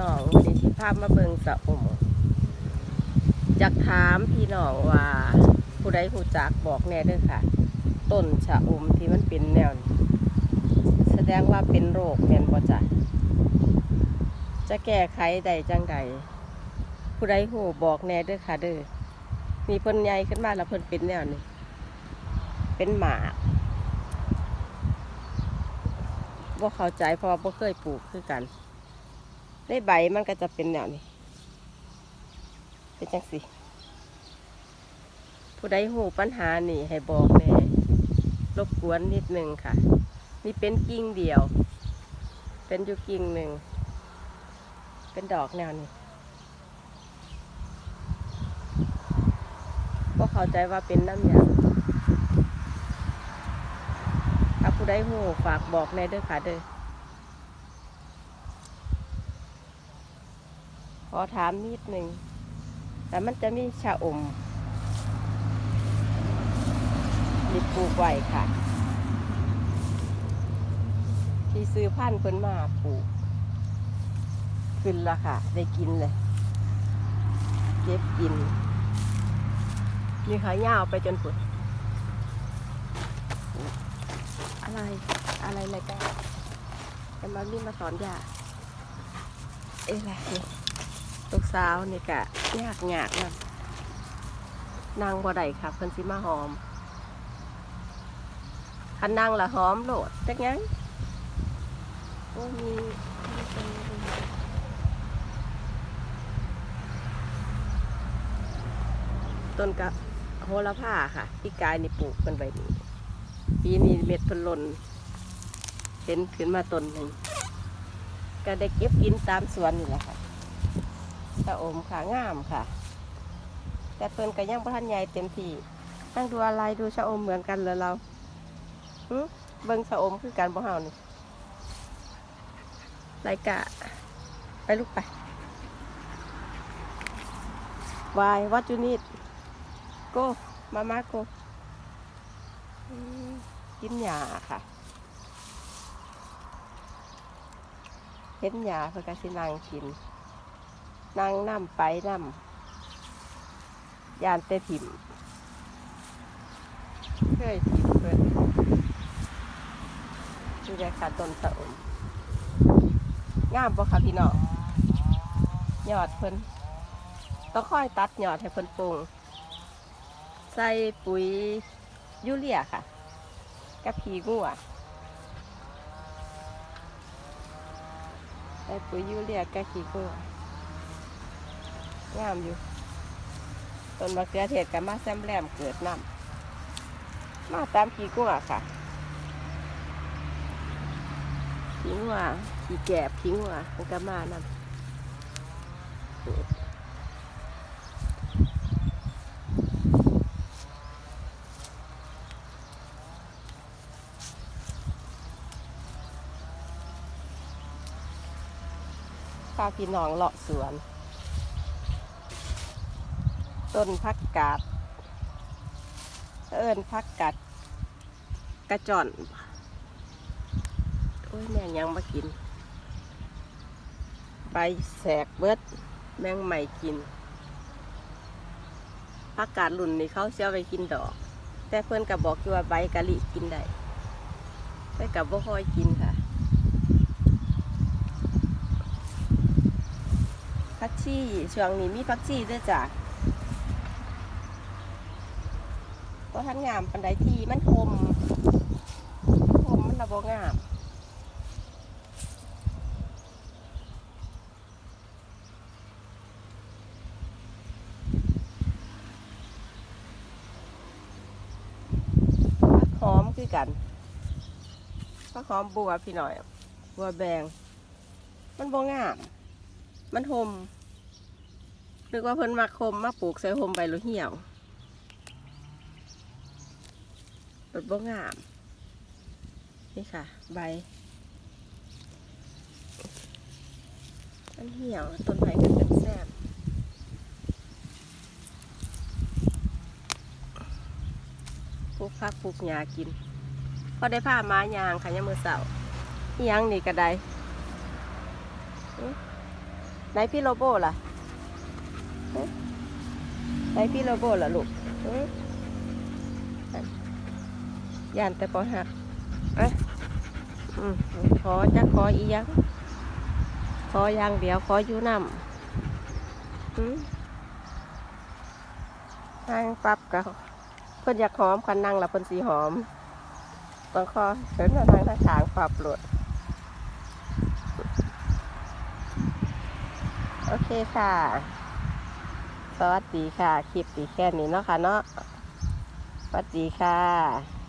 น้องวันนี้ที่ภาพมาเบิงสะอมจากถามพี่น้องว่า ผู้ใดผู้จักบอกแน่เด้อค่ะ ต้นชะอมที่มันเป็นแนวนี้แสดงว่าเป็นโรคแม่นบ่จ้ะจะแก้ไขใดจังใดผู้ใดหูบอกแน่เด้อค่ะเด้อมีเพิ่นใหญ่ขึ้นมาแล้วเพิ่นเป็นแนวนี้เป็นหมากบ่เข้าใจเพราะว่าบ่เคยปลูกคือกัน ได้ใบมันก็จะเป็นแนวนี้เป็นจังสิผู้ใดหูปัญหานี่ให้บอกแหน่รบกวนนิดนึงค่ะ นี่เป็นกิ่งเดียว เป็นอยู่กิ่งหนึ่ง เป็นดอกแนวนี้ก็เข้าใจว่าเป็นน้ำยางถ้าผู้ใดหูฝากบอกในเด้อค่ะเด้อ ขอถามนิดหนึ่งแต่มันจะมีชาอมมีปลูกไว้ค่ะ ที่ซื้อพันธุ์เพิ่นมาปลูก ขึ้นและค่ะ ได้กินเลย เก็บกิน มีขายาวไปจนปุดอะไร อะไรอะไรกันแต่มานี่มาสอนยาเอ๊ะอะไรนี่ ลูกสาวนี่กะยากยากนะนางบ่ได้ค่ะเพิ่นสิมาหอมคันนางละหอมโหลดจักยังโอ้มีต้นนี้ต้นกับโหระพาค่ะพี่กายนี่ปลูกเพิ่นไว้นี่ปีนี้เม็ดเพิ่นหล่นเห็นขึ้นมาต้นหนึ่งก็ได้เก็บกินตามสวนนี่แหละค่ะ ชะอมค่ะงามค่ะ แต่เพิ่นก็ยังบ่ทันใหญ่เต็มที่นั่งดูอะไรดูชะอมเหมือนกันเหรอเราเบิ่งชะอมคือกันบ่เฮานี่ไรกะ ไปลูกไปวายวัดจูนิดโกมามาโกกินหญ้าค่ะเห็นหญ้าเพิ่นก็สินั่งกิน นั่งน้ำไปน้ำยานเตถิมเคยถิมเพิ่นดูแลค่ะต้นสะอมงามบ่คะพี่น้องยอดเพิ่นต้องค่อยตัดยอดให้เพิ่นปรุงใส่ปุ๋ยยูเรียค่ะกับผีงัวใส่ปุ๋ยยูเรียกับขี้งัว งามอยู่ต้นมะเขือเทศกับมาแซมแรมเกิดน้ำมาตามขี้กุ้งอะค่ะขี้งัวขี้แกบขี้งัวมันก็มานำพาพี่น้องเลาะสวน ต้นพักกาดเอิญพักกาดกระจอนโอ้ยแม่งยังมากิน ใบแสกเบิด แมงใหม่กินพักกาดรุ่นนี้เขาเสียไปกินดอก แต่เพื่อนกับบอกอยู่ว่าใบกะลิกินได้แต่กับบ่ค่อยกินค่ะพักชีช่วงนี้มีพักชีด้วยจ้ะ ก็ทันงามปันไดทีมันคมคมมันระบงามหอมคือกันผักหอมบัวพี่หน่อย บัวแบง มันบงาม มันหมนึกว่าเพิ่นมาคมมาปลูกใส่หมไปหรือเหี่ยว รดบ่งาม นี่ค่ะ ใบ มันเหี่ยว ต้นไม้ก็เป็นแซมปลูกผักปลูกหญ้ากิน พอได้ผ้ามายางค่ะยามมือเสาร์ยังนี่ก็ได้ไหนพี่โลโบล่ะไหนพี่โลโบล่ะลูก ยานแต่ปอหักเอ้อืมขอจะขออียังขออย่างเดียวขออยู่น้ำอืมนั่งปรับกับเพิ่นอยากหอมคันนั่งและเพิ่นสีหอมต้องขอเพิ่นทางทางขางปรับโหลดโอเคค่ะ สวัสดีค่ะ คลิปดีแค่นี้เนาะค่ะเนาะสวัสดีค่ะ